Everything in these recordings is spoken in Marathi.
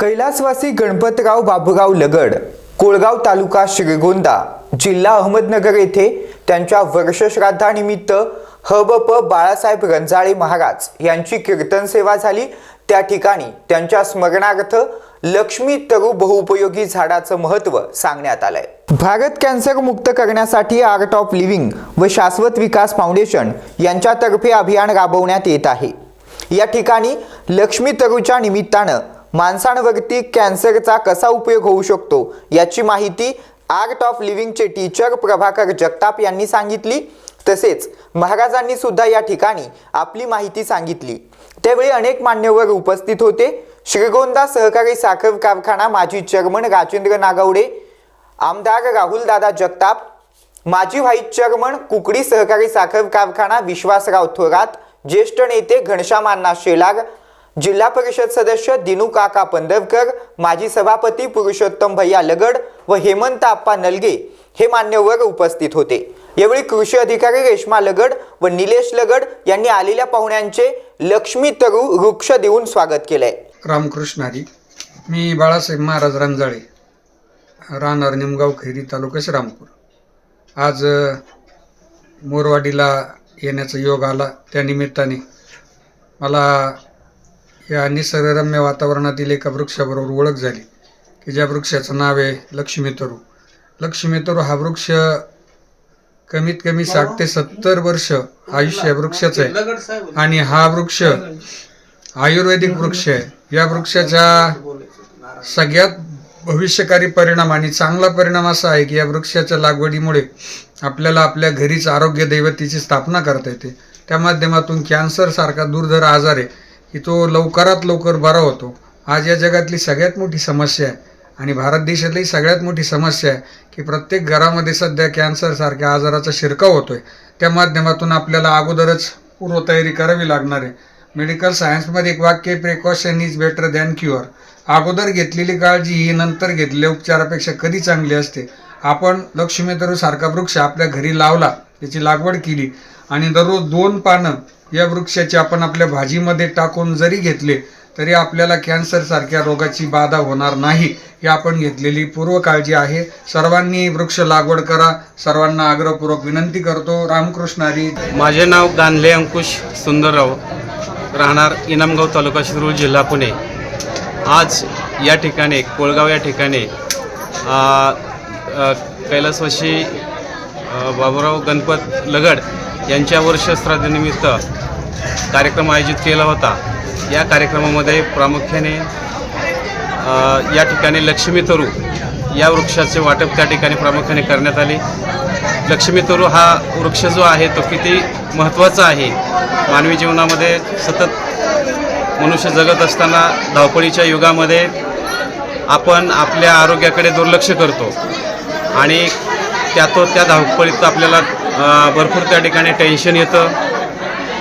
कैलासवासी गणपतराव बाबूराव लगड कोळगाव तालुका श्रीगोंदा जिल्हा अहमदनगर येथे त्यांच्या वर्षश्राद्धानिमित्त हबप बाळासाहेब रंजाळे महाराज यांची कीर्तन सेवा झाली. त्या ठिकाणी त्यांच्या स्मरणार्थ लक्ष्मी तरु बहुउपयोगी झाडाचं महत्त्व सांगण्यात आलंय. भारत कॅन्सर मुक्त करण्यासाठी आर्ट ऑफ लिव्हिंग व शाश्वत विकास फाउंडेशन यांच्यातर्फे अभियान राबवण्यात येत आहे. या ठिकाणी लक्ष्मी तरूच्या निमित्तानं माणसांवरती कॅन्सरचा कसा उपयोग होऊ शकतो याची माहिती आर्ट ऑफ लिव्हिंगचे टीचर प्रभाकर जगताप यांनी सांगितली. तसेच महाराजांनी सुद्धा या ठिकाणी आपली माहिती सांगितली. त्यावेळी अनेक मान्यवर उपस्थित होते. श्रीगोंदा सहकारी साखर कारखाना माजी चेअरमन राजेंद्र नागवडे आमदार राहुलदादा जगताप माजी व्हाईस चेअरमन कुकडी सहकारी साखर कारखाना विश्वासराव थोरात ज्येष्ठ नेते घनश्याम अण्णा शेलार जिल्हा परिषद सदस्य दिनू काका पंधरकर माजी सभापती पुरुषोत्तम भैया लगड व हेमंत आप्पा नलगे हे मान्यवर उपस्थित होते. यावेळी कृषी अधिकारी रेश्मा लगड व निलेश लगड यांनी आलेल्या पाहुण्यांचे लक्ष्मी तरु वृक्ष देऊन स्वागत केलंय. रामकृष्ण हरी मी बाळासाहेब महाराज रांजाळे राहणार निमगाव खैरी तालुका श्रीरामपूर. आज मोरवाडीला येण्याचा योग आला. त्या निमित्ताने मला या निसर्गरम्य वातावरणातील एका वृक्षाबरोबर ओळख झाली की ज्या वृक्षाचं नाव आहे लक्ष्मीतरू लक्ष्मीतरू हा वृक्ष कमीत कमी साठ ते सत्तर वर्ष आयुष्य या वृक्षाचं आहे. आणि हा वृक्ष आयुर्वेदिक वृक्ष आहे. या वृक्षाच्या सगळ्यात भविष्यकारी परिणाम आणि चांगला परिणाम असा आहे की या वृक्षाच्या लागवडीमुळे आपल्याला आपल्या घरीच आरोग्य दैवतीची स्थापना करता येते. त्या माध्यमातून कॅन्सरसारखा दुर्धर आजार आहे की तो लवकरात लवकर बरा होतो. आज या जगातली सगळ्यात मोठी समस्या आहे आणि भारत देशातली सगळ्यात मोठी समस्या आहे की प्रत्येक घरामध्ये सध्या कॅन्सरसारख्या आजाराचा शिरकाव होतो आहे त्या माध्यमातून आपल्याला अगोदरच पूर्वतयारी करावी लागणार आहे. मेडिकल सायन्समध्ये एक वाक्य precaution is better than cure अगोदर घेतलेली काळजी ही नंतर घेतलेल्या उपचारापेक्षा कधी चांगली असते? आपण लक्ष्मीतरू सारखा वृक्ष आपल्या घरी लावला त्याची लागवड केली. आणि दररोज दोन पानं या वृक्षाची आपण आपल्या भाजीमध्ये टाकून जरी घेतले तरी आपल्याला कॅन्सरसारख्या रोगाची बाधा होणार नाही. ही आपण घेतलेली पूर्व काळजी आहे. सर्वांनी वृक्ष लागवड करा. सर्वांना आग्रहपूर्वक विनंती करतो. रामकृष्णारी माझे नाव गांधले अंकुश सुंदरराव. राहणार इनामगाव तालुका शिरूर जिल्हा पुणे. आज या ठिकाणी कोळगाव या ठिकाणी कैलासवाशी बाबूराव गणपत लगड यांच्या वर्षश्राद्धनिमित्त कार्यक्रम आयोजित केला होता. या कार्यक्रमामध्ये प्रामुख्याने या ठिकाणी लक्ष्मी तरू या वृक्षाचे वाटप त्या ठिकाणी प्रामुख्याने करण्यात आले. लक्ष्मी तरू हा वृक्ष जो आहे तो किती महत्त्वाचा आहे? मानवी जीवनामध्ये सतत मनुष्य जगत असताना धावपळीच्या युगामध्ये आपण आपल्या आरोग्याकडे दुर्लक्ष करतो आणि त्यातो त्या धावपळीत आपल्याला भरपूर त्या ठिकाणी टेन्शन येतं.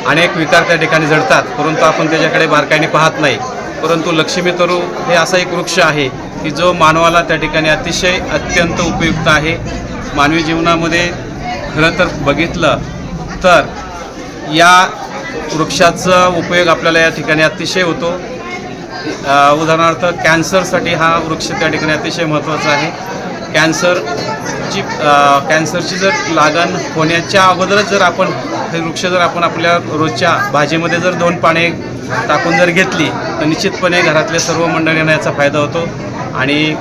अनेक विकार त्या ठिकाणी जडतात. परंतु आपण त्याच्याकडे बारकाईने पाहत नाही. परंतु लक्ष्मी तरू हे असा एक वृक्ष आहे की जो मानवाला त्या ठिकाणी अतिशय अत्यंत उपयुक्त आहे. मानवी जीवनामध्ये खरं तर बघितलं तर या वृक्षाचा उपयोग आपल्याला या ठिकाणी अतिशय होतो. उदाहरणार्थ कॅन्सरसाठी हा वृक्ष त्या ठिकाणी अतिशय महत्त्वाचा आहे. कॅन्सरची कॅन्सरची जर लागण होण्याच्या अगोदरच जर आपण हे वृक्ष जर आपण आपल्या रोजच्या भाजीमध्ये जर दोन पाने टाकून जर घेतली तर निश्चितपणे घरातल्या सर्व मंडळींना याचा फायदा होतो आणि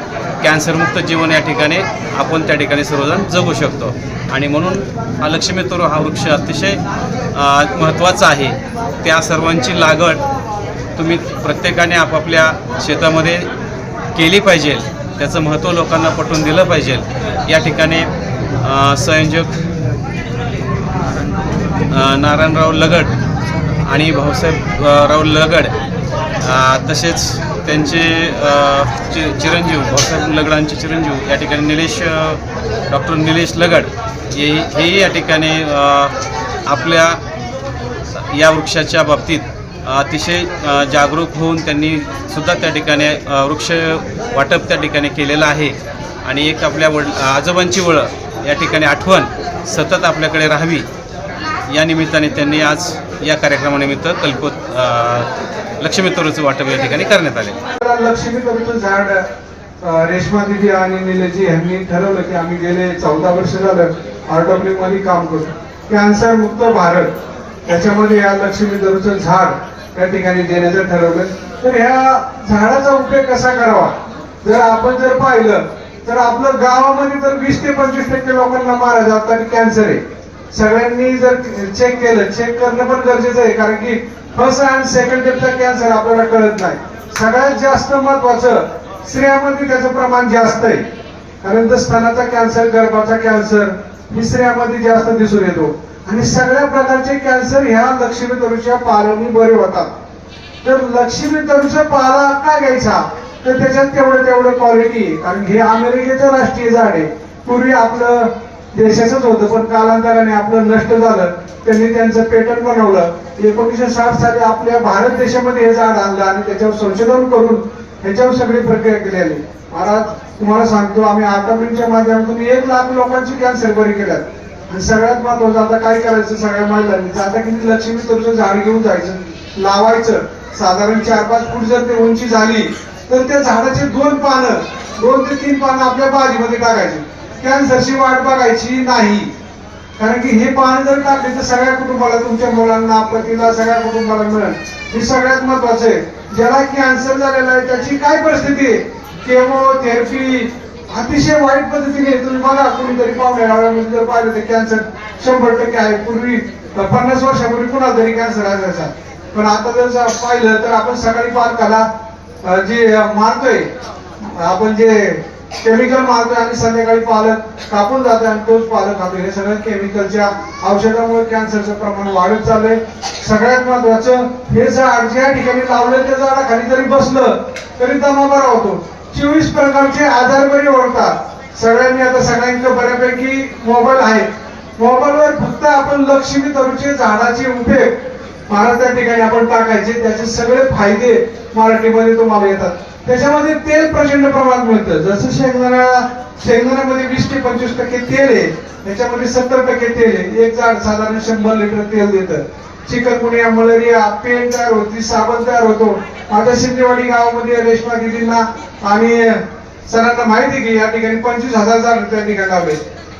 कॅन्सरमुक्त जीवन या ठिकाणी आपण त्या ठिकाणी सर्वजण जगू शकतो. आणि म्हणून हा लक्ष्मी तोरो हा वृक्ष अतिशय महत्त्वाचा आहे. त्या सर्वांची लागण तुम्ही प्रत्येकाने आपापल्या शेतामध्ये केली पाहिजे. त्याचं महत्त्व लोकांना पटवून दिलं पाहिजे. या ठिकाणी संयोजक नारायणराव लगड आणि भाऊसाहेब राव लगड तसेच त्यांचे चि चिरंजीव भाऊसाहेब लगडांचे चिरंजीव या ठिकाणी निलेश डॉक्टर निलेश लगड हे हेही या ठिकाणी आपल्या या वृक्षाच्या बाबतीत अतिशय जागरूक होऊन त्यांनी सुद्धा त्या ठिकाणी वृक्ष वाटप त्या ठिकाणी केलेलं आहे. आणि एक आपल्या वड आजोबांची वळ या ठिकाणी आठवण सतत आपल्याकडे राहावी. या निमित्ताने त्यांनी आज या कार्यक्रमानिमित्त कल्पोत लक्ष्मी तरुचं वाटप या ठिकाणी करण्यात आले. लक्ष्मी तरुचं झाड रेश्मा दिदी आणि निलेजी यांनी ठरवलं की आम्ही गेले चौदा वर्ष झालं आरडब्ल्यू मध्ये काम करतो कॅन्सर मुक्त भारत. त्याच्यामध्ये या लक्ष्मी दरूचं झाड या ठिकाणी देण्याचं ठरवलं. तर ह्या झाडाचा उपयोग कसा करावा? जर आपण जर पाहिलं तर आपलं गावामध्ये तर वीस ते पंचवीस टक्के लोकांना मारा जातात कॅन्सर आहे. सगळ्यांनी जर चेक केलं चेक करणं पण गरजेचं आहे कारण की फर्स्ट अँड सेकंड डेपचा कॅन्सर आपल्याला कळत नाही. सगळ्यात जास्त महत्वाचं स्त्रियामध्ये त्याचं प्रमाण जास्त आहे. कारण तर स्तनाचा कॅन्सर गर्भाचा कॅन्सर ही स्त्रियामध्ये जास्त दिसून येतो. आणि सगळ्या प्रकारचे कॅन्सर ह्या लक्ष्मी तरुच्या पाल्याने बरे होतात. तर लक्ष्मी तरुचा पाला का घ्यायचा तर त्याच्यात तेवढं तेवढं क्वालिटी आहे कारण हे अमेरिकेचं राष्ट्रीय झाड आहे. पूर्वी आपलं देशाचंच होतं पण कालांतराने आपलं नष्ट झालं. त्यांनी त्यांचं पेटंट बनवलं. एकोणीसशे साठ साली आपल्या भारत देशामध्ये हे झाड आणलं आणि त्याच्यावर संशोधन करून ह्याच्यावर सगळी प्रक्रिया केली आली महाराज तुम्हाला सांगतो आम्ही आतापर्यंतच्या माध्यमातून एक लाख लोकांची कॅन्सर बरी केल्यात. आणि सगळ्यात महत्वाचं आता काय करायचं सगळ्या महिलांनी आता किती लक्ष्मी तुमचं झाड घेऊन जायचं लावायचं. साधारण चार पाच फूट जर ते उंची झाली तर त्या झाडाचे दोन पानं दोन ते तीन पानं आपल्या बाजीमध्ये टाकायची. कॅन्सरची वाट बघायची नाही. कारण की हे पानं जर टाकले तर सगळ्या कुटुंबाला तुमच्या मुलांना पतीला सगळ्या कुटुंबाला मिळेल. हे सगळ्यात महत्वाचं आहे. ज्याला कॅन्सर झालेला आहे त्याची काय परिस्थिती आहे? केमोथेरपी अतिशय वाईट पद्धतीने तुम्ही बघा कोणीतरी पाहुणे रावळ्यामध्ये जर पाहिलं तर कॅन्सर शंभर टक्के आहे. पूर्वी पन्नास वर्षापूर्वी कुणाला तरी कॅन्सर असायचा पण आता जर पाहिलं तर आपण सकाळी पालकाला जे मारतोय आपण जे केमिकल मारतोय आणि संध्याकाळी पालक कापून जातोय आणि तोच पालक खातो हे सगळं केमिकलच्या औषधामुळे कॅन्सरचं प्रमाण वाढत चाललंय. सगळ्यात महत्वाचं हे झाड ज्या ठिकाणी लावलं त्या झाडाखाली जरी बसलं तरी दमा बरा होतो. चोवीस प्रकारचे आजार बरे ओळखतात. सगळ्यांनी आता सगळ्यांकडे बऱ्यापैकी मोबाईल आहे मोबाईलवर फक्त आपण लक्ष्मी तरुचे झाडाचे उपयोग महाराज त्या ठिकाणी आपण टाकायचे. त्याचे सगळे फायदे मराठीमध्ये तुम्हाला येतात. त्याच्यामध्ये तेल प्रचंड प्रमाणात मिळतं. जसं शेंगदाणा शेंगदाण्यामध्ये वीस ते पंचवीस टक्के तेल आहे. त्याच्यामध्ये सत्तर टक्के तेल आहे. एक झाड साधारण शंभर लिटर तेल देतं. चिकनगुनिया मलेरिया पेन तयार होती साबण तयार होतो. आता शिंदेवाडी गावामध्ये रेशमा दिदींना आणि सरांना माहिती की या ठिकाणी पंचवीस हजार झाड त्या ठिकाणी लावले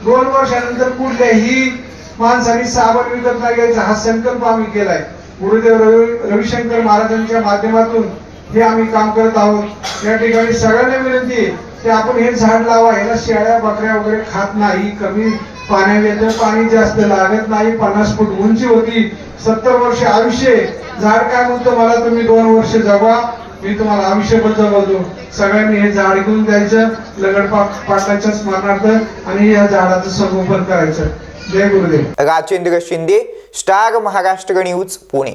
दोन वर्षानंतर कुठल्याही माणसाने साबण विकत नाही घ्यायचा हा संकल्प आम्ही केलाय. गुरुदेव रवी रविशंकर महाराजांच्या माध्यमातून हे आम्ही काम करत आहोत. या ठिकाणी सगळ्यांना विनंती आहे की आपण हे झाड लावा याला शेळ्या बकऱ्या वगैरे खात नाही कमी पाण्याचं पाणी जास्त लागत नाही. पन्नास फूट उंची होती. सत्तर वर्ष आयुष्य झाड काय म्हणतो मला? तुम्ही दोन वर्ष जगवा. मी तुम्हाला आयुष्यभर जगवतो. सगळ्यांनी हे झाड घेऊन द्यायचं लगड पा- पाटलाच्या स्मरणार्थ आणि या झाडाचं संगोपन करायचं. जय Gurudev. Rajendra Shinde Star Maharashtra news Pune.